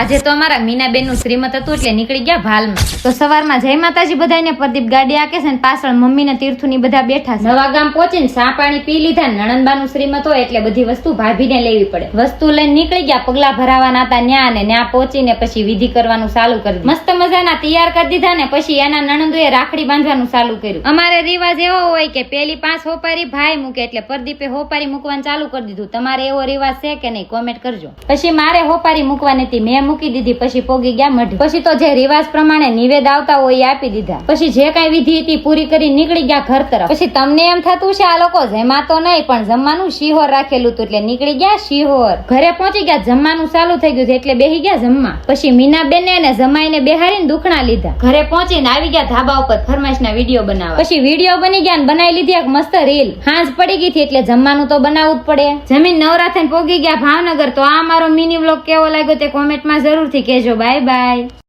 આજે તો અમારા મીનાબેનનું શ્રીમત હતું એટલે નીકળી ગયા ભાલમાં. તો સવારમાં જય માતાજી બધાને પ્રદીપ ગાડી આકે છે ને પાછળ મમ્મી ને તીર્થુ ની બધા બેઠા છે. નવા ગામ પહોંચીને ચા પાણી પી લીધા નણંદબા નું શ્રીમત હોય એટલે બધી વસ્તુ ભાભીને લેવી પડે. વસ્તુ લઈને નીકળી ગયા પગલા ભરાવાના હતા ન્યા અને ન્યા પહોંચીને પછી વિધિ કરવાનું ચાલુ કર્યું મસ્ત મજાના તૈયાર કરી દીધા ને પછી એના નણંદોએ રાખડી બાંધવાનું ચાલુ કર્યું. અમારે રિવાજ એવો હોય કે પેલી પાંચ હોપારી ભાઈ મૂકે એટલે પ્રદીપે હોપારી મૂકવાનું ચાલુ કરી દીધું. તમારે એવો રિવાજ છે કે નહીં? કોમેન્ટ કરજો. પછી મારે હોપારી મૂકવાની હતી મેં મૂકી દીધી, પછી પોગી ગયા મઢી. પછી તો જે રિવાજ પ્રમાણે નિવેદ આવતા હોય આપી દીધા. પછી જે કઈ વિધિ હતી પૂરી કરી નીકળી ગયા ઘર તરફ. પછી તમને એમ થતું છે આ લોકો જમાતો નહીં, પણ જમવાનું શિહોર રાખેલું હતું એટલે નીકળી ગયા શિહોર. ઘરે પહોંચી ગયા, જમવાનું ચાલુ થઈ ગયું એટલે બેહી ગયા જમવા. પછી મીનાબેને અને જમાઈને બેહારીને દુખણા લીધા. ઘરે પહોંચીને આવી ગયા ધાબા ઉપર ફરમાઈશના વીડિયો બનાવવા. પછી વીડિયો બની ગયા ને બનાવી લીધી એક મસ્ત રીલ. હાંજ પડી ગઈ હતી એટલે જમવાનું તો બનાવવું જ પડે. જમીન નવરા પોગી ગયા. ભાવનગર તો આ મારો મિની વ્લોગ કેવો લાગ્યો તે કોમેન્ટમાં જરૂરથી કહેજો. Bye bye.